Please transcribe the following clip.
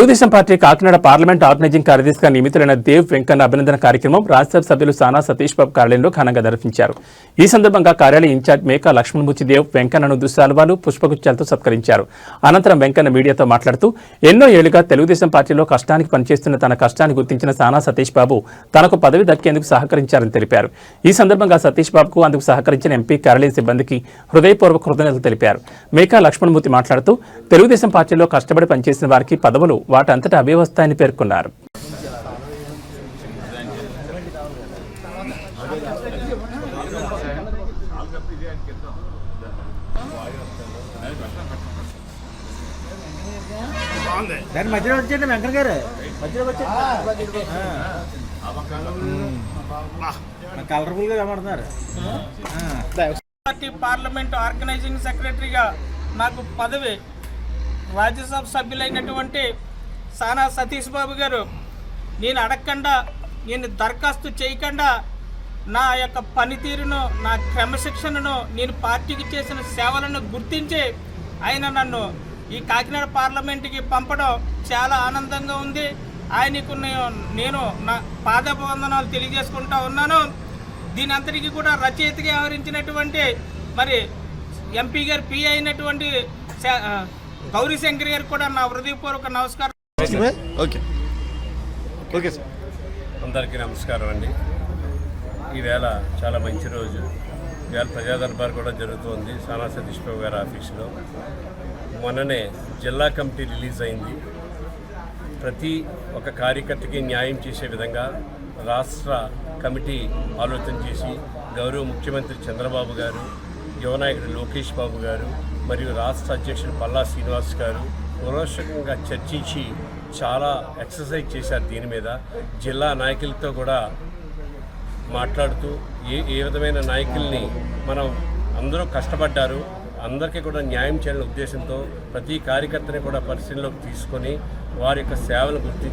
Telugu Desam party Kakinada parliament organizing కార్యదర్శిగా నియమితులైన దేవ్ వెంకన్న అభినందన కార్యక్రమం రాజ్యసభ సభ్యులు సానా సతీష్ బాబు కార్యాలయంలో ఘనంగా నిర్వహించారు. ఈ సందర్భంగా కార్యాలయ ఇన్ఛార్జ్ మేకా లక్ష్మణమూర్తి దేవ్ వెంకన్నను దుస్సాలువాలు పుష్పగుచ్చాలతో సత్కరించారు. అనంతరం వెంకన్న మీడియాతో మాట్లాడుతూ ఎన్నో ఏళ్ళుగా తెలుగుదేశం పార్టీలో కష్టానికి పనిచేస్తున్న తన కష్టాన్ని గుర్తించిన సానా సతీష్ బాబు తనకు పదవి దక్కేందుకు సహకరించారని తెలిపారు. ఈ సందర్భంగా సతీష్ బాబుకు అందుకు సహకరించిన ఎంపీ కార్యాలయం సిబ్బందికి హృదయపూర్వక కృతజ్ఞతలు తెలిపారు. మేకా లక్ష్మణమూర్తి మాట్లాడుతూ తెలుగుదేశం పార్టీలో కష్టపడి పనిచేసిన వారికి పదవులు వాటంతటా అవే వస్తాయని పేర్కొన్నారు. దాని మధ్యలో వచ్చేయండి వెంకట గారు. మధ్యలో వచ్చేయండి. కలర్ఫుల్గా కనబడుతున్నారు. పార్టీ పార్లమెంట్ ఆర్గనైజింగ్ సెక్రటరీగా నాకు పదవి రాజ్యసభ సభ్యులైనటువంటి సానా సతీష్ బాబు గారు నేను అడగకుండా నేను దరఖాస్తు చేయకుండా నా యొక్క పనితీరును నా క్రమశిక్షణను నేను పార్టీకి చేసిన సేవలను గుర్తించి ఆయన నన్ను ఈ కాకినాడ పార్లమెంట్కి పంపడం చాలా ఆనందంగా ఉంది. ఆయనకు నేను నా పాదవందనాలు తెలియజేసుకుంటా ఉన్నాను. దీని అంతటికీ కూడా రచయితగా వ్యవహరించినటువంటి మరి ఎంపీ గారు పి అయినటువంటి శా- గౌరీ శంకర్ గారికి కూడా నా హృదయపూర్వక నమస్కారం ఓకే ఓకే సార్ అందరికీ నమస్కారం అండి. ఈవేళ చాలా మంచి రోజు. ఈవేళ ప్రజా దర్బార్ కూడా జరుగుతోంది. సానా సతీష్ బాబు గారి ఆఫీసులో. మొన్ననే జిల్లా కమిటీ రిలీజ్ అయింది. ప్రతి ఒక్క కార్యకర్తకి న్యాయం చేసే విధంగా రాష్ట్ర కమిటీ ఆలోచన చేసి గౌరవ ముఖ్యమంత్రి చంద్రబాబు గారు యువనాయకుడు లోకేష్ బాబు గారు మరియు రాష్ట్ర అధ్యక్షుడు పల్లా శ్రీనివాస్ గారు పురోషకంగా చర్చించి చాలా ఎక్సర్సైజ్ చేశారు దీని మీద. జిల్లా నాయకులతో కూడా మాట్లాడుతూ ఏ ఏ విధమైన నాయకుల్ని మనం అందరూ కష్టపడ్డారు. అందరికీ కూడా న్యాయం చేయాలనే ఉద్దేశంతో ప్రతి కార్యకర్తని కూడా పరిశీలనలోకి తీసుకొని వారి యొక్క సేవలు గుర్తించి